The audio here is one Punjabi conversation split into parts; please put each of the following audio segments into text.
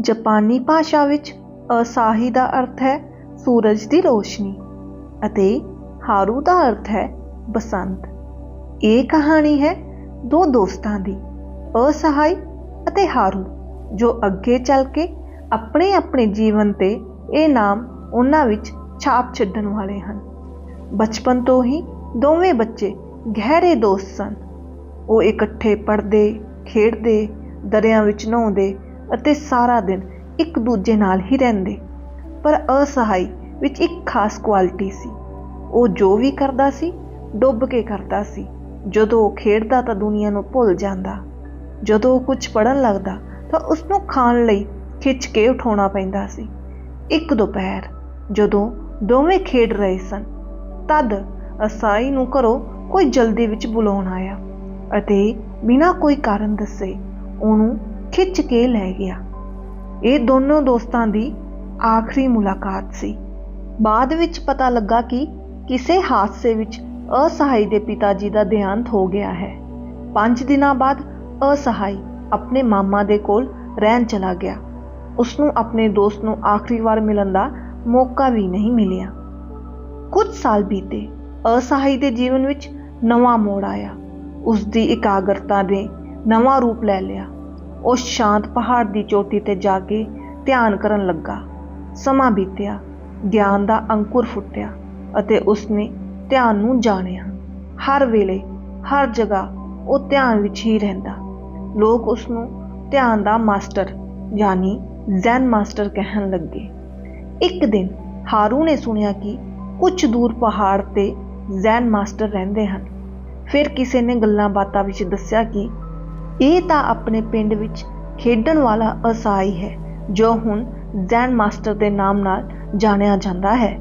ਜਾਪਾਨੀ ਭਾਸ਼ਾ ਵਿੱਚ ਅਸਾਹੀ ਦਾ ਅਰਥ ਹੈ ਸੂਰਜ ਦੀ ਰੋਸ਼ਨੀ ਅਤੇ ਹਾਰੂ ਦਾ ਅਰਥ ਹੈ ਬਸੰਤ। ਇਹ ਕਹਾਣੀ ਹੈ ਦੋ ਦੋਸਤਾਂ ਦੀ, ਅਸਹਾਈ ਅਤੇ ਹਾਰੂ, ਜੋ ਅੱਗੇ ਚੱਲ ਕੇ ਆਪਣੇ ਆਪਣੇ ਜੀਵਨ ਤੇ ਇਹ ਨਾਮ ਉਹਨਾਂ ਵਿੱਚ ਛਾਪ ਛੱਡਣ ਵਾਲੇ ਹਨ। ਬਚਪਨ ਤੋਂ ਹੀ ਦੋਵੇਂ ਬੱਚੇ ਗਹਿਰੇ ਦੋਸਤ ਸਨ। ਉਹ ਇਕੱਠੇ ਪੜ੍ਹਦੇ, ਖੇਡਦੇ, ਦਰਿਆ ਵਿੱਚ ਨਹਾਉਂਦੇ ਅਤੇ ਸਾਰਾ ਦਿਨ ਇੱਕ ਦੂਜੇ ਨਾਲ ਹੀ ਰਹਿੰਦੇ। ਪਰ ਅਸਹਾਈ ਵਿੱਚ ਇੱਕ ਖਾਸ ਕੁਆਲਿਟੀ ਸੀ। ਉਹ ਜੋ ਵੀ ਕਰਦਾ ਸੀ, ਡੁੱਬ ਕੇ ਕਰਦਾ ਸੀ। ਜਦੋਂ ਉਹ ਖੇਡਦਾ ਤਾਂ ਦੁਨੀਆ ਨੂੰ ਭੁੱਲ ਜਾਂਦਾ। ਜਦੋਂ ਉਹ ਕੁਝ ਪੜਨ ਲੱਗਦਾ ਤਾਂ ਉਸ ਨੂੰ ਖਾਣ ਲਈ ਖਿੱਚ ਕੇ ਉਠਾਉਣਾ ਪੈਂਦਾ ਸੀ। ਇੱਕ ਦੁਪਹਿਰ ਜਦੋਂ ਦੋਵੇਂ ਖੇਡ ਰਹੇ ਸਨ, ਤਦ ਅਸਾਈ ਨੂੰ ਘਰੋਂ ਕੋਈ ਜਲਦੀ ਵਿੱਚ ਬੁਲਾਉਣ ਆਇਆ ਅਤੇ ਬਿਨਾਂ ਕੋਈ ਕਾਰਨ ਦੱਸੇ ਉਹਨੂੰ ਖਿੱਚ ਕੇ ਲੈ ਗਿਆ। ਇਹ ਦੋਨੋਂ ਦੋਸਤਾਂ ਦੀ ਆਖਰੀ ਮੁਲਾਕਾਤ ਸੀ। ਬਾਅਦ ਵਿੱਚ ਪਤਾ ਲੱਗਾ ਕਿ ਕਿਸੇ ਹਾਦਸੇ ਵਿੱਚ ਅਸਹਾਈ ਦੇ ਪਿਤਾ ਜੀ ਦਾ ਦੇਹਾਂਤ ਹੋ ਗਿਆ ਹੈ। 5 ਦਿਨਾਂ ਬਾਅਦ ਅਸਹਾਈ ਆਪਣੇ ਮਾਮਾ ਦੇ ਕੋਲ ਰਹਿਣ ਚਲਾ ਗਿਆ। ਉਸ ਨੂੰ ਆਪਣੇ ਦੋਸਤ ਨੂੰ ਆਖਰੀ ਵਾਰ ਮਿਲਣ ਦਾ ਮੌਕਾ ਵੀ ਨਹੀਂ ਮਿਲਿਆ। ਕੁਝ ਸਾਲ ਬੀਤੇ, ਅਸਹਾਈ ਦੇ ਜੀਵਨ ਵਿੱਚ ਨਵਾਂ ਮੋੜ ਆਇਆ। ਉਸ ਦੀ ਇਕਾਗਰਤਾ ਨੇ ਨਵਾਂ ਰੂਪ ਲੈ ਲਿਆ। ਉਹ ਸ਼ਾਂਤ ਪਹਾੜ ਦੀ ਚੋਟੀ ਤੇ ਜਾ ਕੇ ਧਿਆਨ ਕਰਨ ਲੱਗਾ। ਸਮਾਂ ਬੀਤਿਆ, ਗਿਆਨ ਦਾ ਅੰਕੁਰ ਫੁੱਟਿਆ ਅਤੇ ਉਸਨੇ ਧਿਆਨ ਨੂੰ ਜਾਣਿਆ। ਹਰ ਵੇਲੇ, ਹਰ ਜਗ੍ਹਾ ਉਹ ਧਿਆਨ ਵਿੱਚ ਹੀ ਰਹਿੰਦਾ। ਲੋਕ ਉਸ ਨੂੰ ਧਿਆਨ ਦਾ ਮਾਸਟਰ ਯਾਨੀ ਜ਼ੈਨ ਮਾਸਟਰ ਕਹਿਣ ਲੱਗੇ। ਇੱਕ ਦਿਨ ਹਾਰੂ ਨੇ ਸੁਣਿਆ ਕਿ ਕੁਝ ਦੂਰ ਪਹਾੜ ਤੇ ਜ਼ੈਨ ਮਾਸਟਰ ਰਹਿੰਦੇ ਹਨ। ਫਿਰ ਕਿਸੇ ਨੇ ਗੱਲਾਂ ਬਾਤਾਂ ਵਿੱਚ ਦੱਸਿਆ ਕਿ ਇਹ ਤਾਂ ਆਪਣੇ ਪਿੰਡ ਵਿੱਚ ਖੇਡਣ ਵਾਲਾ ਅਸਾਈ ਹੈ, ਜੋ ਹੁਣ ਜ਼ੈਨ ਮਾਸਟਰ ਦੇ ਨਾਮ ਨਾਲ ਜਾਣਿਆ ਜਾਂਦਾ ਹੈ।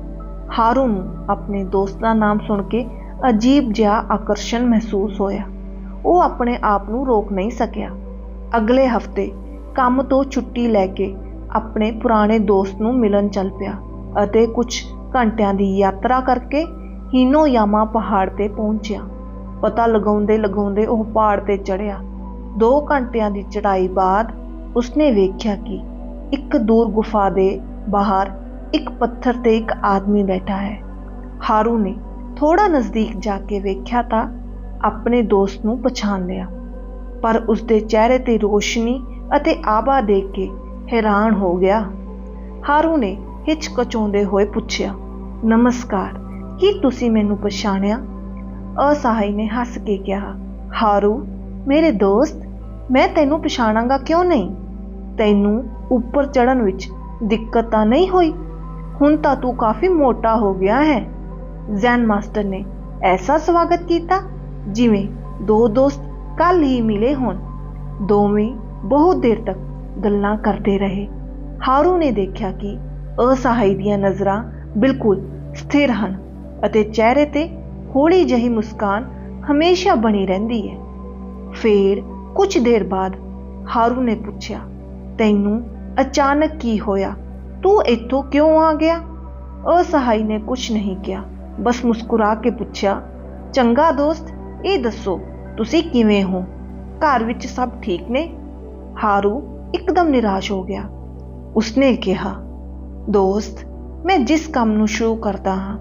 ਹਾਰੂ ਨੂੰ ਆਪਣੇ ਦੋਸਤ ਦਾ ਨਾਮ ਸੁਣ ਕੇ ਅਜੀਬ ਜਿਹਾ ਆਕਰਸ਼ਣ ਮਹਿਸੂਸ ਹੋਇਆ। ਉਹ ਆਪਣੇ ਆਪ ਨੂੰ ਰੋਕ ਨਹੀਂ ਸਕਿਆ। ਅਗਲੇ ਹਫ਼ਤੇ ਕੰਮ ਤੋਂ ਛੁੱਟੀ ਲੈ ਕੇ ਆਪਣੇ ਪੁਰਾਣੇ ਦੋਸਤ ਨੂੰ ਮਿਲਣ ਚੱਲ ਪਿਆ ਅਤੇ ਕੁਝ ਘੰਟਿਆਂ ਦੀ ਯਾਤਰਾ ਕਰਕੇ ਹੀਨੋਯਾਮਾ ਪਹਾੜ ਤੇ ਪਹੁੰਚਿਆ। ਪਤਾ ਲਗਾਉਂਦੇ ਲਗਾਉਂਦੇ ਉਹ ਪਹਾੜ ਤੇ ਚੜ੍ਹਿਆ। 2 ਘੰਟਿਆਂ ਦੀ ਚੜ੍ਹਾਈ ਬਾਅਦ ਉਸਨੇ ਵੇਖਿਆ ਕਿ ਇੱਕ ਦੂਰ ਗੁਫਾ ਦੇ ਬਾਹਰ ਇੱਕ ਪੱਥਰ ਤੇ ਇੱਕ ਆਦਮੀ ਬੈਠਾ ਹੈ। ਹਾਰੂ ਨੇ ਥੋੜਾ ਨਜ਼ਦੀਕ ਜਾ ਕੇ ਵੇਖਿਆ ਤਾਂ ਆਪਣੇ ਦੋਸਤ ਨੂੰ ਪਛਾਣ ਲਿਆ। ਪਰ ਉਸਦੇ ਚਿਹਰੇ ਤੇ ਰੋਸ਼ਨੀ ਅਤੇ ਆਭਾ ਦੇਖ ਕੇ ਹੈਰਾਨ ਹੋ ਗਿਆ। ਹਾਰੂ ਨੇ ਹਿਚਕਚਾਉਂਦੇ ਹੋਏ ਪੁੱਛਿਆ, ਨਮਸਕਾਰ, ਕੀ ਤੁਸੀਂ ਮੈਨੂੰ ਪਛਾਣਿਆ? ਅਸਹਾਈ ਨੇ ਹੱਸ ਕੇ ਕਿਹਾ, ਹਾਰੂ, ਮੇਰੇ ਦੋਸਤ ਮੈਂ ਤੈਨੂੰ ਪਛਾਣਾਂਗਾ ਕਿਉਂ ਨਹੀਂ? ਤੈਨੂੰ ਉੱਪਰ ਚੜਨ ਵਿੱਚ ਦਿੱਕਤ ਤਾਂ ਨਹੀਂ ਹੋਈ? ਹੁਣ ਤਾਂ ਤੂੰ ਕਾਫੀ ਮੋਟਾ ਹੋ ਗਿਆ ਹੈ। ਜ਼ੈਨ ਮਾਸਟਰ ਨੇ ਐਸਾ ਸਵਾਗਤ ਕੀਤਾ, ਜਿਵੇਂ ਦੋ ਦੋਸਤ ਕੱਲ ਹੀ ਮਿਲੇ ਹੋਣ। ਦੋਵੇਂ ਬਹੁਤ ਦੇਰ ਤੱਕ ਗੱਲਾਂ ਕਰਦੇ ਰਹੇ। ਹਾਰੂ ਨੇ ਦੇਖਿਆ ਕਿ ਅਸਹਾਈ ਦੀਆਂ ਨਜ਼ਰਾਂ ਬਿਲਕੁਲ ਸਥਿਰ ਹਨ ਅਤੇ ਚਿਹਰੇ ਤੇ ਹੌਲੀ ਜਿਹੀ ਮੁਸਕਾਨ ਹਮੇਸ਼ਾ ਬਣੀ ਰਹਿੰਦੀ ਹੈ। ਫੇਰ ਕੁਝ ਦੇਰ ਬਾਅਦ ਹਾਰੂ ਨੇ ਪੁੱਛਿਆ, ਤੈਨੂੰ ਅਚਾਨਕ ਕੀ ਹੋਇਆ? ਤੂੰ ਇੱਥੋਂ ਕਿਉਂ ਆ ਗਿਆ? ਅਸਹਾਈ ਨੇ ਕੁਝ ਨਹੀਂ ਕਿਹਾ, ਬਸ ਮੁਸਕਰਾ ਕੇ ਪੁੱਛਿਆ, ਚੰਗਾ ਦੋਸਤ, ਇਹ ਦੱਸੋ, ਤੁਸੀਂ ਕਿਵੇਂ ਹੋ? ਘਰ ਵਿੱਚ ਸਭ ਠੀਕ ਨੇ? ਹਾਰੂ ਇੱਕਦਮ ਨਿਰਾਸ਼ ਹੋ ਗਿਆ। ਉਸਨੇ ਕਿਹਾ, ਦੋਸਤ, ਮੈਂ ਜਿਸ ਕੰਮ ਨੂੰ ਸ਼ੁਰੂ ਕਰਦਾ ਹਾਂ,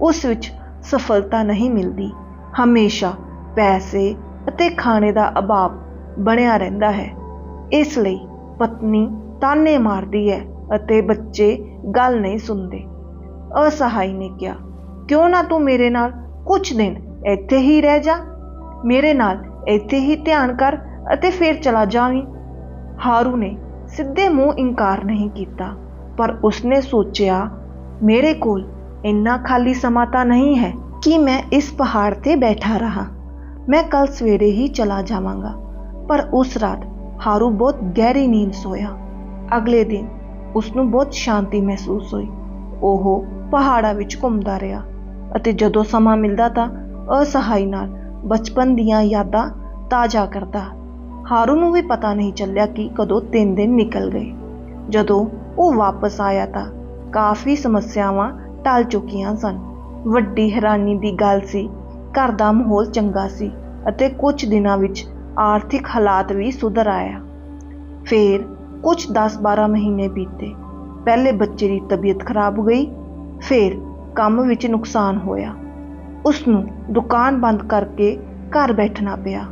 ਉਸ ਵਿੱਚ ਸਫਲਤਾ ਨਹੀਂ ਮਿਲਦੀ। ਹਮੇਸ਼ਾ ਪੈਸੇ ਅਤੇ ਖਾਣੇ ਦਾ ਅਭਾਵ ਬਣਿਆ ਰਹਿੰਦਾ ਹੈ। ਇਸ ਲਈ ਪਤਨੀ ਤਾਨੇ ਮਾਰਦੀ ਹੈ ਅਤੇ ਬੱਚੇ ਗੱਲ ਨਹੀਂ ਸੁਣਦੇ। ਅਸਹਾਈ ਨੇ ਕਿਹਾ, ਕਿਉਂ ਨਾ ਤੂੰ ਮੇਰੇ ਨਾਲ ਕੁਝ ਦਿਨ ਇੱਥੇ ਹੀ ਰਹਿ ਜਾ। ਮੇਰੇ ਨਾਲ ਇੱਥੇ ਹੀ ਧਿਆਨ ਕਰ ਅਤੇ ਫਿਰ ਚਲਾ ਜਾਵੀਂ। ਹਾਰੂ ਨੇ ਸਿੱਧੇ ਮੂੰਹ ਇਨਕਾਰ ਨਹੀਂ ਕੀਤਾ, ਪਰ ਉਸਨੇ ਸੋਚਿਆ, ਮੇਰੇ ਕੋਲ ਇੰਨਾ ਖਾਲੀ ਸਮਾਂ ਤਾਂ ਨਹੀਂ ਹੈ ਕਿ ਮੈਂ ਇਸ ਪਹਾੜ ਤੇ ਬੈਠਾ ਰਹਾ। ਮੈਂ ਕੱਲ ਸਵੇਰੇ ਹੀ ਚਲਾ ਜਾਵਾਂਗਾ। ਪਰ ਉਸ ਰਾਤ ਹਾਰੂ ਬਹੁਤ ਗਹਿਰੀ ਨੀਂਦ ਸੋਇਆ। ਅਗਲੇ ਦਿਨ ਉਸ ਨੂੰ ਬਹੁਤ ਸ਼ਾਂਤੀ ਮਹਿਸੂਸ ਹੋਈ। ਉਹ ਪਹਾੜਾਂ ਵਿੱਚ ਘੁੰਮਦਾ ਰਿਹਾ ਅਤੇ ਜਦੋਂ ਸਮਾਂ ਮਿਲਦਾ ਤਾਂ ਅਸਹਾਈ ਨਾਲ ਬਚਪਨ ਦੀਆਂ ਯਾਦਾਂ ਤਾਜ਼ਾ ਕਰਦਾ। ਹਾਰੂ ਨੂੰ ਵੀ ਪਤਾ ਨਹੀਂ ਚੱਲਿਆ ਕਿ ਕਦੋਂ ਤਿੰਨ ਦਿਨ ਨਿਕਲ ਗਏ। ਜਦੋਂ ਉਹ ਵਾਪਸ ਆਇਆ ਤਾਂ ਕਾਫੀ ਸਮੱਸਿਆਵਾਂ ਟਲ ਚੁੱਕੀਆਂ ਸਨ। ਵੱਡੀ ਹੈਰਾਨੀ ਦੀ ਗੱਲ ਸੀ, ਘਰ ਦਾ ਮਾਹੌਲ ਚੰਗਾ ਸੀ ਅਤੇ ਕੁਝ ਦਿਨਾਂ ਵਿੱਚ ਆਰਥਿਕ ਹਾਲਾਤ ਵੀ ਸੁਧਰ ਆਇਆ ਫਿਰ ਕੁਝ 10-12 ਮਹੀਨੇ ਬੀਤੇ। ਪਹਿਲੇ ਬੱਚੇ ਦੀ ਤਬੀਅਤ ਖਰਾਬ ਹੋ ਗਈ, ਫਿਰ ਕੰਮ ਵਿੱਚ ਨੁਕਸਾਨ ਹੋਇਆ। ਉਸ ਨੂੰ ਦੁਕਾਨ ਬੰਦ ਕਰਕੇ ਘਰ ਬੈਠਣਾ ਪਿਆ।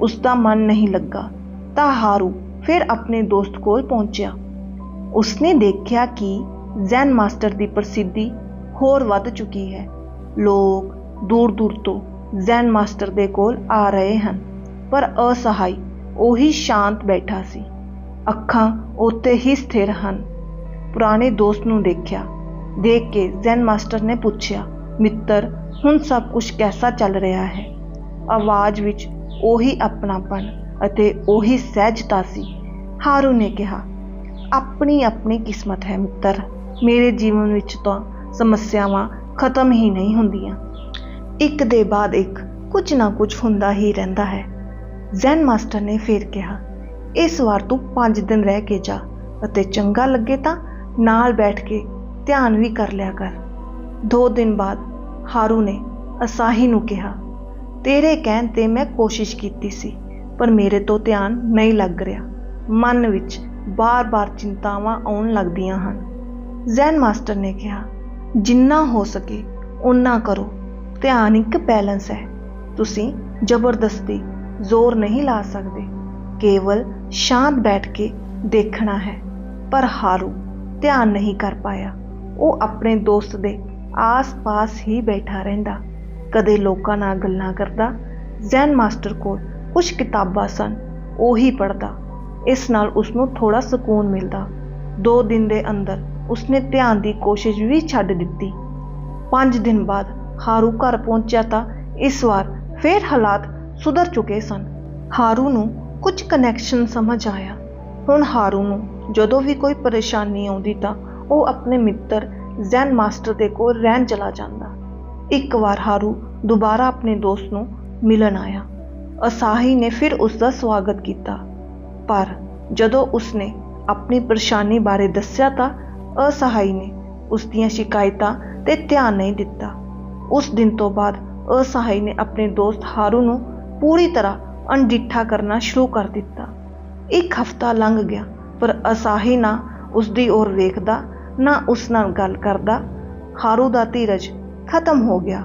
ਉਸ ਦਾ ਮਨ ਨਹੀਂ ਲੱਗਾ, ਤਾਂ ਹਾਰੂ ਫਿਰ ਆਪਣੇ ਦੋਸਤ ਕੋਲ ਪਹੁੰਚਿਆ। ਉਸਨੇ ਦੇਖਿਆ ਕਿ ਜ਼ੈਨ ਮਾਸਟਰ ਦੀ ਪ੍ਰਸਿੱਧੀ ਹੋਰ ਵੱਧ ਚੁੱਕੀ ਹੈ। ਲੋਕ ਦੂਰ ਦੂਰ ਤੋਂ ਜ਼ੈਨ ਮਾਸਟਰ ਦੇ ਕੋਲ ਆ ਰਹੇ ਹਨ। ਪਰ ਅਸਹਾਈ, ਉਹੀ ਸ਼ਾਂਤ ਬੈਠਾ ਸੀ। ਅੱਖਾਂ ਉੱਤੇ ਹੀ ਸਥਿਰ ਹਨ। ਪੁਰਾਣੇ ਦੋਸਤ ਨੂੰ ਦੇਖਿਆ, ਦੇਖ ਕੇ ਜ਼ੈਨ ਮਾਸਟਰ ਨੇ ਪੁੱਛਿਆ, ਮਿੱਤਰ, ਹੁਣ ਸਭ ਕੁਝ ਕੈਸਾ ਚੱਲ ਰਿਹਾ ਹੈ? ਆਵਾਜ਼ ਵਿੱਚ ਉਹੀ ਆਪਣਾਪਣ ਅਤੇ ਉਹੀ ਸਹਿਜਤਾ ਸੀ। ਹਾਰੂ ਨੇ ਕਿਹਾ, ਆਪਣੀ ਆਪਣੀ ਕਿਸਮਤ ਹੈ ਮਿੱਤਰ। ਮੇਰੇ ਜੀਵਨ ਵਿੱਚ ਤਾਂ ਸਮੱਸਿਆਵਾਂ ਖਤਮ ਹੀ ਨਹੀਂ ਹੁੰਦੀਆਂ। ਇੱਕ ਦੇ ਬਾਅਦ ਇੱਕ ਕੁਝ ਨਾ ਕੁਝ ਹੁੰਦਾ ਹੀ ਰਹਿੰਦਾ ਹੈ। ਜ਼ੈਨ ਮਾਸਟਰ ਨੇ ਫੇਰ ਕਿਹਾ, ਇਸ ਵਾਰ ਤੂੰ 5 ਦਿਨ ਰਹਿ ਕੇ ਜਾ ਅਤੇ ਚੰਗਾ ਲੱਗੇ ਤਾਂ ਨਾਲ ਬੈਠ ਕੇ ਧਿਆਨ ਵੀ ਕਰ ਲਿਆ ਕਰ। 2 ਦਿਨ ਬਾਅਦ ਹਾਰੂ ਨੇ ਅਸਾਹੀ ਨੂੰ ਕਿਹਾ, ਤੇਰੇ ਕਹਿਣ ਤੇ ਮੈਂ ਕੋਸ਼ਿਸ਼ ਕੀਤੀ ਸੀ, ਪਰ ਮੇਰੇ ਤੋਂ ਧਿਆਨ ਨਹੀਂ ਲੱਗ ਰਿਹਾ। ਮਨ ਵਿੱਚ ਬਾਰ-ਬਾਰ ਚਿੰਤਾਵਾਂ ਆਉਣ ਲੱਗਦੀਆਂ ਹਨ। ਜ਼ੈਨ ਮਾਸਟਰ ਨੇ ਕਿਹਾ, ਜਿੰਨਾ ਹੋ ਸਕੇ ਉਨਾ ਕਰੋ। ਧਿਆਨ ਇੱਕ ਬੈਲੈਂਸ ਹੈ। ਤੁਸੀਂ ਜ਼ਬਰਦਸਤੀ ਜ਼ੋਰ ਨਹੀਂ ਲਾ ਸਕਦੇ। ਕੇਵਲ ਸ਼ਾਂਤ ਬੈਠ ਕੇ ਦੇਖਣਾ ਹੈ। ਪਰ ਹਾਰੂ ਧਿਆਨ ਨਹੀਂ ਕਰ ਪਾਇਆ। ਉਹ ਆਪਣੇ ਦੋਸਤ ਦੇ ਆਸ-ਪਾਸ ਹੀ ਬੈਠਾ ਰਹਿੰਦਾ। ਕਦੇ ਲੋਕਾਂ ਨਾਲ ਗੱਲਾਂ ਕਰਦਾ। ਜ਼ੈਨ ਮਾਸਟਰ ਕੋਲ ਕੁਝ ਕਿਤਾਬਾਂ ਸਨ। ਉਹੀ ਪੜਦਾ ਇਸ ਨਾਲ ਉਸ ਨੂੰ ਥੋੜਾ ਸਕੂਨ ਮਿਲਦਾ। ਦੋ ਦਿਨ ਦੇ ਅੰਦਰ ਉਸਨੇ ਧਿਆਨ ਦੀ ਕੋਸ਼ਿਸ਼ ਵੀ ਛੱਡ ਦਿੱਤੀ। 5 ਦਿਨ ਬਾਅਦ ਹਾਰੂ ਘਰ ਪਹੁੰਚਿਆ ਤਾਂ ਇਸ ਵਾਰ ਫੇਰ ਹਾਲਾਤ ਸੁਧਰ ਚੁੱਕੇ ਸਨ। ਹਾਰੂ ਨੂੰ ਕੁਝ ਕਨੈਕਸ਼ਨ ਸਮਝ ਆਇਆ। ਹੁਣ ਹਾਰੂ ਨੂੰ ਜਦੋਂ ਵੀ ਕੋਈ ਪਰੇਸ਼ਾਨੀ ਆਉਂਦੀ ਤਾਂ ਉਹ ਆਪਣੇ ਮਿੱਤਰ ਜ਼ੈਨ ਮਾਸਟਰ ਦੇ ਕੋਲ ਰਹਿਣ ਚਲਾ ਜਾਂਦਾ। ਇੱਕ ਵਾਰ ਹਾਰੂ ਦੁਬਾਰਾ ਆਪਣੇ ਦੋਸਤ ਨੂੰ ਮਿਲਣ ਆਇਆ। ਅਸਾਹੀ ਨੇ ਫਿਰ ਉਸ ਦਾ ਸਵਾਗਤ ਕੀਤਾ। ਪਰ ਜਦੋਂ ਉਸਨੇ ਆਪਣੀ ਪਰੇਸ਼ਾਨੀ ਬਾਰੇ ਦੱਸਿਆ ਤਾਂ ਅਸਹਾਈ ਨੇ ਉਸ ਦੀਆਂ ਸ਼ਿਕਾਇਤਾਂ ਤੇ ਧਿਆਨ ਨਹੀਂ ਦਿੱਤਾ। ਉਸ ਦਿਨ ਤੋਂ ਬਾਅਦ ਅਸਹਾਈ ਨੇ ਆਪਣੇ ਦੋਸਤ ਹਾਰੂ ਨੂੰ ਪੂਰੀ ਤਰ੍ਹਾਂ ਅਣਡਿੱਠਾ ਕਰਨਾ ਸ਼ੁਰੂ ਕਰ ਦਿੱਤਾ। ਇੱਕ ਹਫ਼ਤਾ ਲੰਘ ਗਿਆ, ਪਰ ਅਸਾਹੀ ਨਾ ਉਸ ਦੀ ओर ਵੇਖਦਾ, ਨਾ ਉਸ ਨਾਲ ਗੱਲ ਕਰਦਾ। ਖਾਰੂ ਦਾ ਧੀਰਜ ਖਤਮ ਹੋ ਗਿਆ।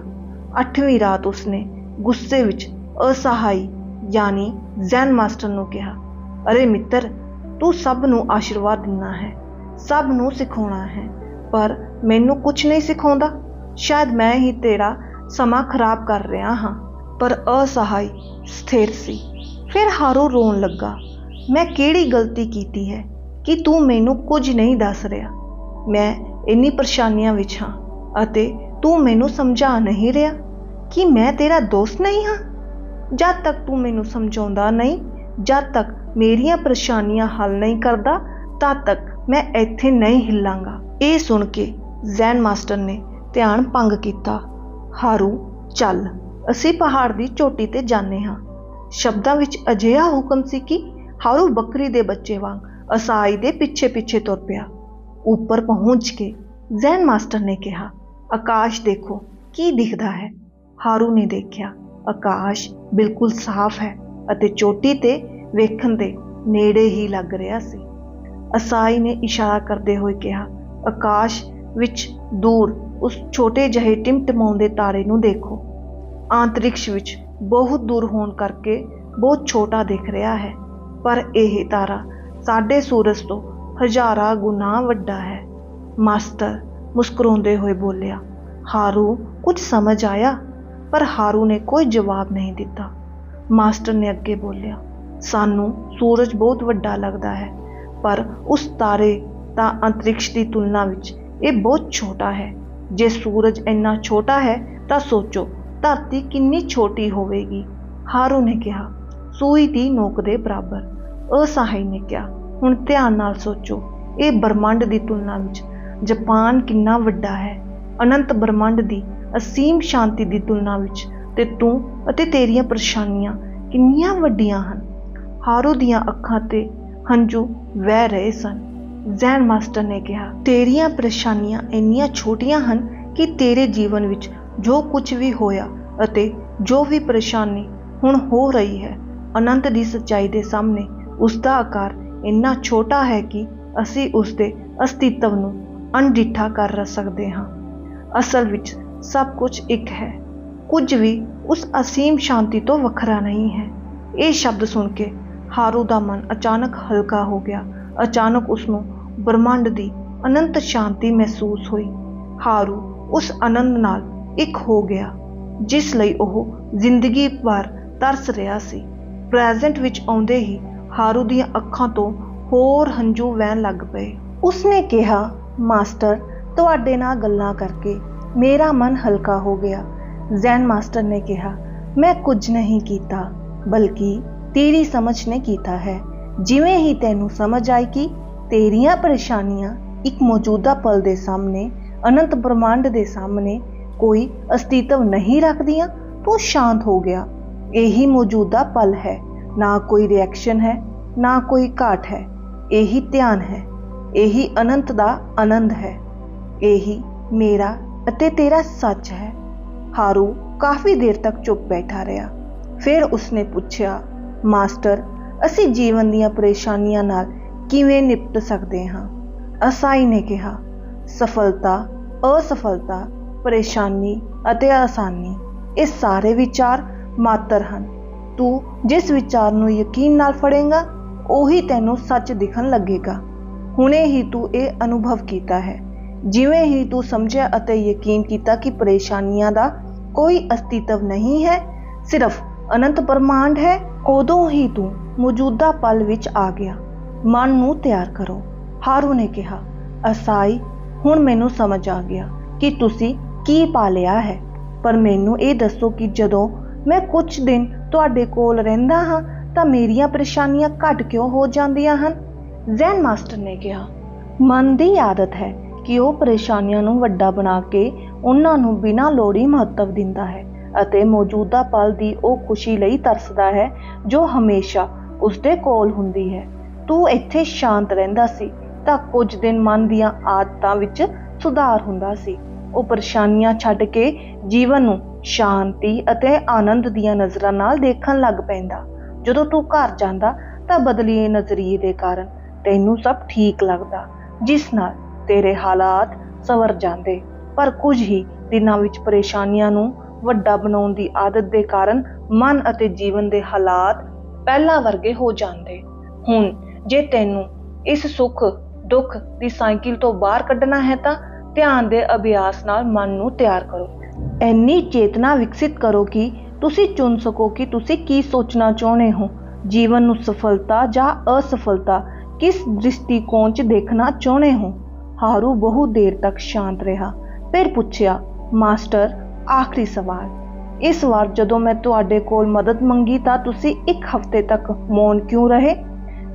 ਅੱਠਵੀਂ ਰਾਤ ਉਸਨੇ ਗੁੱਸੇ ਵਿੱਚ ਅਸਹਾਈ ਯਾਨੀ ਜ਼ੈਨ ਮਾਸਟਰ ਨੂੰ ਕਿਹਾ, ਅਰੇ ਮਿੱਤਰ, ਤੂੰ ਸਭ ਨੂੰ ਆਸ਼ੀਰਵਾਦ ਦਿੰਦਾ ਹੈ, ਸਭ ਨੂੰ ਸਿਖਾਉਣਾ ਹੈ, ਪਰ ਮੈਨੂੰ ਕੁਝ ਨਹੀਂ ਸਿਖਾਉਂਦਾ। ਸ਼ਾਇਦ ਮੈਂ ਹੀ ਤੇਰਾ ਸਮਾਂ ਖਰਾਬ ਕਰ ਰਿਹਾ ਹਾਂ। ਪਰ ਅਸਹਾਈ, ਸਥਿਰ ਸੀ। ਫਿਰ ਹਾਰੂ ਰੋਣ ਲੱਗਾ, ਮੈਂ ਕਿਹੜੀ ਗਲਤੀ ਕੀਤੀ ਹੈ ਕਿ ਤੂੰ ਮੈਨੂੰ ਕੁਝ ਨਹੀਂ ਦੱਸ ਰਿਹਾ? ਮੈਂ ਇੰਨੀ ਪਰੇਸ਼ਾਨੀਆਂ ਵਿੱਚ ਹਾਂ ਅਤੇ ਤੂੰ ਮੈਨੂੰ ਸਮਝਾ ਨਹੀਂ ਰਿਹਾ ਕਿ ਮੈਂ ਤੇਰਾ ਦੋਸਤ ਨਹੀਂ ਹਾਂ? ਜਦ ਤੱਕ ਤੂੰ ਮੈਨੂੰ ਸਮਝਾਉਂਦਾ ਨਹੀਂ, ਜਦ ਤੱਕ ਮੇਰੀਆਂ ਪਰੇਸ਼ਾਨੀਆਂ ਹੱਲ ਨਹੀਂ ਕਰਦਾ, ਤਦ ਤੱਕ ਮੈਂ ਇੱਥੇ ਨਹੀਂ ਹਿੱਲਾਂਗਾ। ਇਹ ਸੁਣ ਕੇ ਜ਼ੈਨ ਮਾਸਟਰ ਨੇ ਧਿਆਨ ਭੰਗ ਕੀਤਾ। ਹਾਰੂ, ਚੱਲ। ਅਸੀਂ ਪਹਾੜ ਦੀ ਚੋਟੀ ਤੇ ਜਾਂਦੇ ਹਾਂ। ਸ਼ਬਦਾਂ ਵਿੱਚ ਅਜਿਹਾ ਹੁਕਮ ਸੀ ਕਿ ਹਾਰੂ ਬੱਕਰੀ ਦੇ ਬੱਚੇ ਵਾਂਗ ਅਸਾਈ ਦੇ ਪਿੱਛੇ ਪਿੱਛੇ ਤੁਰ ਪਿਆ। ਉੱਪਰ ਪਹੁੰਚ ਕੇ ਜ਼ੈਨ ਮਾਸਟਰ ਨੇ ਕਿਹਾ, ਆਕਾਸ਼ ਦੇਖੋ, ਕੀ ਦਿਖਦਾ ਹੈ? ਹਾਰੂ ਨੇ ਦੇਖਿਆ, ਆਕਾਸ਼ ਬਿਲਕੁਲ ਸਾਫ਼ ਹੈ ਅਤੇ ਚੋਟੀ ਤੇ ਵੇਖਣ ਦੇ ਨੇੜੇ ਹੀ ਲੱਗ ਰਿਹਾ ਸੀ। ਅਸਾਈ ਨੇ ਇਸ਼ਾਰਾ ਕਰਦੇ ਹੋਏ ਕਿਹਾ, ਆਕਾਸ਼ ਵਿੱਚ ਦੂਰ ਉਸ ਛੋਟੇ ਜਿਹੇ ਟਿਮਟਮਾਉਂਦੇ ਤਾਰੇ ਨੂੰ ਦੇਖੋ। ਅੰਤਰਿਕਸ਼ ਵਿੱਚ ਬਹੁਤ ਦੂਰ ਹੋਣ ਕਰਕੇ ਬਹੁਤ ਛੋਟਾ ਦਿਖ ਰਿਹਾ ਹੈ। ਪਰ ਇਹ ਤਾਰਾ ਸਾਡੇ ਸੂਰਜ ਤੋਂ ਹਜ਼ਾਰਾਂ ਗੁਣਾ ਵੱਡਾ ਹੈ। ਮਾਸਟਰ ਮੁਸਕਰਾਉਂਦੇ ਹੋਏ ਬੋਲਿਆ, ਹਾਰੂ, ਕੁਝ ਸਮਝ ਆਇਆ? ਪਰ ਹਾਰੂ ਨੇ ਕੋਈ ਜਵਾਬ ਨਹੀਂ ਦਿੱਤਾ। ਮਾਸਟਰ ਨੇ ਅੱਗੇ ਬੋਲਿਆ, ਸਾਨੂੰ ਸੂਰਜ ਬਹੁਤ ਵੱਡਾ ਲੱਗਦਾ ਹੈ, ਪਰ ਉਸ ਤਾਰੇ ਤਾਂ ਅੰਤਰਿਕਸ਼ ਦੀ ਤੁਲਨਾ ਵਿੱਚ ਇਹ ਬਹੁਤ ਛੋਟਾ ਹੈ। ਜੇ ਸੂਰਜ ਇੰਨਾ ਛੋਟਾ ਹੈ ਤਾਂ ਸੋਚੋ ਧਰਤੀ ਕਿੰਨੀ ਛੋਟੀ ਹੋਵੇਗੀ? ਹਾਰੂ ਨੇ ਕਿਹਾ। ਸੂਈ ਦੀ ਨੋਕ ਦੇ ਬਰਾਬਰ। ਅਸਹਾਈ ਨੇ ਕਿਹਾ, ਹੁਣ ਧਿਆਨ ਨਾਲ ਸੋਚੋ। ਇਹ ਬ੍ਰਹਮੰਡ ਦੀ ਤੁਲਨਾ ਵਿੱਚ ਜਾਪਾਨ ਕਿੰਨਾ ਵੱਡਾ ਹੈ। ਅਨੰਤ ਬ੍ਰਹਮੰਡ ਦੀ ਅਸੀਮ ਸ਼ਾਂਤੀ ਦੀ ਤੁਲਨਾ ਵਿੱਚ ਤੇ ਤੂੰ ਅਤੇ ਤੇਰੀਆਂ ਪਰੇਸ਼ਾਨੀਆਂ ਕਿੰਨੀਆਂ ਵੱਡੀਆਂ ਹਨ। ਹਾਰੂ ਦੀਆਂ ਅੱਖਾਂ ਤੇ ਹੰਝੂ ਵਹਿ ਰਹੇ ਸਨ। ਜ਼ੈਨ ਮਾਸਟਰ ਨੇ ਕਿਹਾ, ਤੇਰੀਆਂ ਪਰੇਸ਼ਾਨੀਆਂ ਇੰਨੀਆਂ ਛੋਟੀਆਂ ਹਨ ਕਿ ਤੇਰੇ ਜੀਵਨ ਵਿੱਚ ਜੋ ਕੁਝ ਵੀ ਹੋਇਆ ਅਤੇ ਜੋ ਵੀ ਪਰੇਸ਼ਾਨੀ ਹੁਣ ਹੋ ਰਹੀ ਹੈ, ਅਨੰਤ ਦੀ ਸੱਚਾਈ ਦੇ ਸਾਹਮਣੇ ਉਸ ਦਾ ਆਕਾਰ ਇੰਨਾ ਛੋਟਾ ਹੈ ਕਿ ਅਸੀਂ ਉਸ ਦੇ ਅਸਤਿਤਵ ਨੂੰ ਅਣਡਿੱਠਾ ਕਰ ਸਕਦੇ ਹਾਂ। ਅਸਲ ਵਿੱਚ ਸਭ ਕੁਝ ਇੱਕ ਹੈ। ਕੁਝ ਵੀ ਉਸ ਅਸੀਮ ਸ਼ਾਂਤੀ ਤੋਂ ਵੱਖਰਾ ਨਹੀਂ ਹੈ। ਇਹ ਸ਼ਬਦ ਸੁਣ ਕੇ ਹਾਰੂ ਦਾ ਮਨ ਅਚਾਨਕ ਹਲਕਾ ਹੋ ਗਿਆ। ਅਚਾਨਕ ਉਸ ਨੂੰ ਬ੍ਰਹਮੰਡ ਦੀ ਅਨੰਤ ਸ਼ਾਂਤੀ ਮਹਿਸੂਸ ਹੋਈ। ਹਾਰੂ ਉਸ ਆਨੰਦ ਨਾਲ ਇੱਕ ਹੋ ਗਿਆ, ਜਿਸ ਲਈ ਉਹ ਜ਼ਿੰਦਗੀ ਭਰ ਤਰਸ ਰਿਹਾ ਸੀ। ਪ੍ਰੈਜ਼ੈਂਟ ਵਿੱਚ ਆਉਂਦੇ ਹੀ ਹਾਰੂ ਦੀਆਂ ਅੱਖਾਂ ਤੋਂ ਹੋਰ ਹੰਝੂ ਵਹਿਣ ਲੱਗ ਪਏ। ਉਸਨੇ ਕਿਹਾ, ਮਾਸਟਰ, ਤੁਹਾਡੇ ਨਾਲ ਗੱਲਾਂ ਕਰਕੇ ਮੇਰਾ ਮਨ ਹਲਕਾ ਹੋ ਗਿਆ। ਜ਼ੈਨ ਮਾਸਟਰ ਨੇ ਕਿਹਾ, ਮੈਂ ਕੁਝ ਨਹੀਂ ਕੀਤਾ, ਬਲਕਿ ਤੇਰੀ ਸਮਝ ਨੇ ਕੀਤਾ ਹੈ। ਜਿਵੇਂ ਹੀ ਤੈਨੂੰ ਸਮਝ ਆਈ ਕਿ ਤੇਰੀਆਂ ਪਰੇਸ਼ਾਨੀਆਂ ਇੱਕ ਮੌਜੂਦਾ ਪਲ ਦੇ ਸਾਹਮਣੇ, ਅਨੰਤ ਬ੍ਰਹਮੰਡ ਦੇ ਸਾਹਮਣੇ ਕੋਈ ਅਸਤਿਤਵ ਨਹੀਂ ਰੱਖਦੀਆਂ ਤੂੰ ਸ਼ਾਂਤ ਹੋ ਗਿਆ ਇਹੀ ਮੌਜੂਦਾ ਪਲ ਹੈ ਨਾ ਕੋਈ ਰਿਐਕਸ਼ਨ ਹੈ ਨਾ ਕੋਈ ਘਾਟ ਹੈ ਇਹੀ ਧਿਆਨ ਹੈ ਇਹੀ ਅਨੰਤ ਦਾ ਆਨੰਦ ਹੈ ਇਹੀ ਮੇਰਾ ਅਤੇ ਤੇਰਾ ਸੱਚ ਹੈ ਹਾਰੂ ਕਾਫੀ ਦੇਰ ਤੱਕ ਚੁੱਪ ਬੈਠਾ ਰਿਹਾ ਫਿਰ ਉਸਨੇ ਪੁੱਛਿਆ ਮਾਸਟਰ ਅਸੀਂ ਜੀਵਨ ਦੀਆਂ ਪਰੇਸ਼ਾਨੀਆਂ ਨਾਲ ਕਿਵੇਂ ਨਿਪਟ ਸਕਦੇ ਹਾਂ ਅਸਾਈ ਨੇ ਕਿਹਾ ਸਫਲਤਾ ਅਸਫਲਤਾ ਪਰੇਸ਼ਾਨੀ ਅਤੇ ਆਸਾਨੀ, ਇਹ ਸਾਰੇ ਵਿਚਾਰ ਮਾਤਰ ਹਨ। ਤੂੰ ਜਿਸ ਵਿਚਾਰ ਨੂੰ ਯਕੀਨ ਨਾਲ ਫੜੇਗਾ, ਉਹੀ ਤੈਨੂੰ ਸੱਚ ਦਿਖਣ ਲੱਗੇਗਾ। ਹੁਣੇ ਹੀ ਤੂੰ ਇਹ ਅਨੁਭਵ ਕੀਤਾ ਹੈ। ਜਿਵੇਂ ਹੀ ਤੂੰ ਸਮਝਿਆ ਅਤੇ ਯਕੀਨ ਕੀਤਾ ਕਿ ਪਰੇਸ਼ਾਨੀਆਂ ਦਾ ਕੋਈ ਅਸਤਿਤਵ ਨਹੀਂ ਹੈ, ਸਿਰਫ ਅਨੰਤ ਬ੍ਰਹਮੰਡ ਹੈ, ਉਦੋਂ ਹੀ ਤੂੰ ਮੌਜੂਦਾ ਪਲ ਵਿੱਚ ਆ ਗਿਆ। ਮਨ ਨੂੰ ਤਿਆਰ ਕਰੋ। ਹਾਰੂ ਨੇ ਕਿਹਾ, ਅਸਾਈ, ਹੁਣ ਮੈਨੂੰ ਸਮਝ ਆ ਗਿਆ ਕਿ ਤੁਸੀਂ ਕੀ ਪਾ ਲਿਆ ਹੈ? ਪਰ ਮੈਨੂੰ ਇਹ ਦੱਸੋ ਕਿ ਜਦੋਂ ਮੈਂ ਕੁਝ ਦਿਨ ਤੁਹਾਡੇ ਕੋਲ ਰਹਿੰਦਾ ਹਾਂ, ਤਾਂ ਮੇਰੀਆਂ ਪਰੇਸ਼ਾਨੀਆਂ ਘਟ ਕਿਉਂ ਹੋ ਜਾਂਦੀਆਂ ਹਨ? ਜ਼ੈਨ ਮਾਸਟਰ ਨੇ ਕਿਹਾ, ਮਨ ਦੀ ਆਦਤ ਹੈ ਕਿ ਉਹ ਪਰੇਸ਼ਾਨੀਆਂ ਨੂੰ ਵੱਡਾ ਬਣਾ ਕੇ ਉਹਨਾਂ ਨੂੰ ਬਿਨਾਂ ਲੋੜੀ ਮਹੱਤਵ ਦਿੰਦਾ ਹੈ ਅਤੇ ਮੌਜੂਦਾ ਪਲ ਦੀ ਉਹ ਖੁਸ਼ੀ ਲਈ ਤਰਸਦਾ ਹੈ ਜੋ ਹਮੇਸ਼ਾ ਉਸਦੇ ਕੋਲ ਹੁੰਦੀ ਹੈ। ਤੂੰ ਇੱਥੇ ਸ਼ਾਂਤ ਰਹਿੰਦਾ ਸੀ ਤਾਂ ਕੁਝ ਦਿਨ ਮਨ ਦੀਆਂ ਆਦਤਾਂ ਵਿੱਚ ਸੁਧਾਰ ਹੁੰਦਾ ਸੀ। ਉਹ ਪਰੇਸ਼ਾਨੀਆਂ ਛੱਡ ਕੇ ਜੀਵਨ ਨੂੰ ਸ਼ਾਂਤੀ ਅਤੇ ਆਨੰਦ ਦੀਆਂ ਨਜ਼ਰਾਂ ਨਾਲ ਦੇਖਣ ਲੱਗ ਪੈਂਦਾ। ਜਦੋਂ ਤੂੰ ਘਰ ਜਾਂਦਾ ਤਾਂ ਬਦਲੀਏ ਨਜ਼ਰੀਏ ਦੇ ਕਾਰਨ ਤੈਨੂੰ ਸਭ ਠੀਕ ਲੱਗਦਾ, ਜਿਸ ਨਾਲ ਤੇਰੇ ਹਾਲਾਤ ਸਵਰ ਜਾਂਦੇ। ਪਰ ਕੁਝ ਹੀ ਦਿਨਾਂ ਵਿੱਚ ਪਰੇਸ਼ਾਨੀਆਂ ਨੂੰ ਵੱਡਾ ਬਣਾਉਣ ਦੀ ਆਦਤ ਦੇ ਕਾਰਨ ਮਨ ਅਤੇ ਜੀਵਨ ਦੇ ਹਾਲਾਤ ਪਹਿਲਾਂ ਵਰਗੇ ਹੋ ਜਾਂਦੇ। ਹੁਣ ਜੇ ਤੈਨੂੰ ਇਸ ਸੁੱਖ ਦੁੱਖ ਦੀ ਸਾਈਕਲ ਤੋਂ ਬਾਹਰ ਕੱਢਣਾ ਹੈ ਤਾਂ ਧਿਆਨ ਦੇ ਅਭਿਆਸ ਨਾਲ ਮਨ ਨੂੰ ਤਿਆਰ ਕਰੋ। ਇੰਨੀ ਚੇਤਨਾ ਵਿਕਸਿਤ ਕਰੋ ਕਿ ਤੁਸੀਂ ਚੁਣ ਸਕੋ ਕਿ ਤੁਸੀਂ ਕੀ ਸੋਚਣਾ ਚਾਹੁੰਦੇ ਹੋ। ਜੀਵਨ ਨੂੰ ਸਫਲਤਾ ਜਾਂ ਅਸਫਲਤਾ ਕਿਸ ਦ੍ਰਿਸ਼ਟੀਕੋਣ 'ਚ ਦੇਖਣਾ ਚਾਹੁੰਦੇ ਹੋ? ਹਾਰੂ ਬਹੁਤ ਦੇਰ ਤੱਕ ਸ਼ਾਂਤ ਰਿਹਾ। ਫਿਰ ਪੁੱਛਿਆ, ਮਾਸਟਰ, ਆਖਰੀ ਸਵਾਲ। ਇਸ ਵਾਰ ਜਦੋਂ ਮੈਂ ਤੁਹਾਡੇ ਕੋਲ ਮਦਦ ਮੰਗੀ ਤਾਂ ਤੁਸੀਂ ਇੱਕ ਹਫ਼ਤੇ ਤੱਕ ਮੌਨ ਕਿਉਂ ਰਹੇ?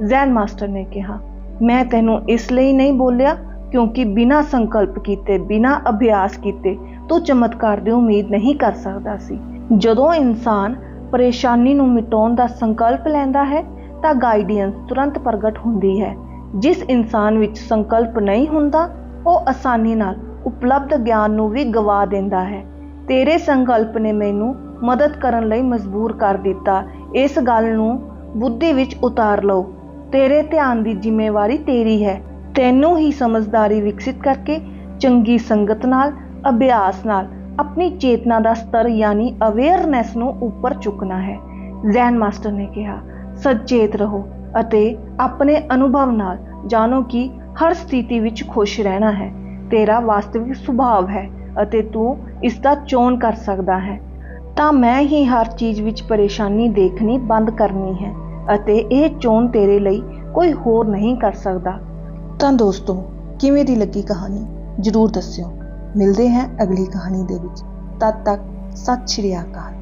ਜ਼ੈਨ ਮਾਸਟਰ ਨੇ ਕਿਹਾ, ਮੈਂ ਤੈਨੂੰ ਇਸ ਲਈ ਨਹੀਂ ਬੋਲਿਆ। ਕਿਉਂਕਿ ਬਿਨਾਂ ਸੰਕਲਪ ਕੀਤੇ, ਬਿਨਾਂ ਅਭਿਆਸ ਕੀਤੇ ਤੂੰ ਚਮਤਕਾਰ ਦੀ ਉਮੀਦ ਨਹੀਂ ਕਰ ਸਕਦਾ ਸੀ। ਜਦੋਂ ਇਨਸਾਨ ਪਰੇਸ਼ਾਨੀ ਨੂੰ ਮਿਟਾਉਣ ਦਾ ਸੰਕਲਪ ਲੈਂਦਾ ਹੈ, ਤਾਂ ਗਾਈਡੈਂਸ ਤੁਰੰਤ ਪ੍ਰਗਟ ਹੁੰਦੀ ਹੈ। ਜਿਸ ਇਨਸਾਨ ਵਿੱਚ ਸੰਕਲਪ ਨਹੀਂ ਹੁੰਦਾ, ਉਹ ਆਸਾਨੀ ਨਾਲ ਉਪਲਬਧ ਗਿਆਨ ਨੂੰ ਵੀ ਗਵਾ ਦਿੰਦਾ ਹੈ। ਤੇਰੇ ਸੰਕਲਪ ਨੇ ਮੈਨੂੰ ਮਦਦ ਕਰਨ ਲਈ ਮਜਬੂਰ ਕਰ ਦਿੱਤਾ। ਇਸ ਗੱਲ ਨੂੰ ਬੁੱਧੀ ਵਿੱਚ ਉਤਾਰ ਲਓ। ਤੇਰੇ ਧਿਆਨ ਦੀ ਜ਼ਿੰਮੇਵਾਰੀ ਤੇਰੀ ਹੈ। ਤੈਨੂੰ ਹੀ ਸਮਝਦਾਰੀ ਵਿਕਸਿਤ ਕਰਕੇ ਚੰਗੀ ਸੰਗਤ ਨਾਲ, ਅਭਿਆਸ ਨਾਲ, ਆਪਣੀ ਚੇਤਨਾ ਦਾ ਸਤਰ ਯਾਨੀ ਅਵੇਅਰਨੈਸ ਨੂੰ ਉੱਪਰ ਚੁੱਕਣਾ ਹੈ। ਜ਼ੈਨ ਮਾਸਟਰ ਨੇ ਕਿਹਾ, ਸਚੇਤ ਰਹੋ ਅਤੇ ਆਪਣੇ ਅਨੁਭਵ ਨਾਲ ਜਾਣੋ ਕਿ ਹਰ ਸਥਿਤੀ ਵਿੱਚ ਖੁਸ਼ ਰਹਿਣਾ ਹੈ। ਤੇਰਾ ਵਾਸਤਵਿਕ ਸੁਭਾਅ ਹੈ ਅਤੇ ਤੂੰ ਇਸ ਦਾ ਚੋਣ ਕਰ ਸਕਦਾ ਹੈ। ਤਾਂ ਮੈਂ ਹੀ ਹਰ ਚੀਜ਼ ਵਿੱਚ ਪਰੇਸ਼ਾਨੀ ਦੇਖਣੀ ਬੰਦ ਕਰਨੀ ਹੈ ਅਤੇ ਇਹ ਚੋਣ ਤੇਰੇ ਲਈ ਕੋਈ ਹੋਰ ਨਹੀਂ ਕਰ ਸਕਦਾ। ਤਾਂ ਦੋਸਤੋ, ਕਿਵੇਂ ਦੀ ਲੱਗੀ ਕਹਾਣੀ? ਜਰੂਰ ਦੱਸਿਓ। ਮਿਲਦੇ ਹਾਂ ਅਗਲੀ ਕਹਾਣੀ ਦੇ ਵਿੱਚ। ਤਦ ਤੱਕ ਸਤਿ ਸ਼੍ਰੀ ਅਕਾਲ।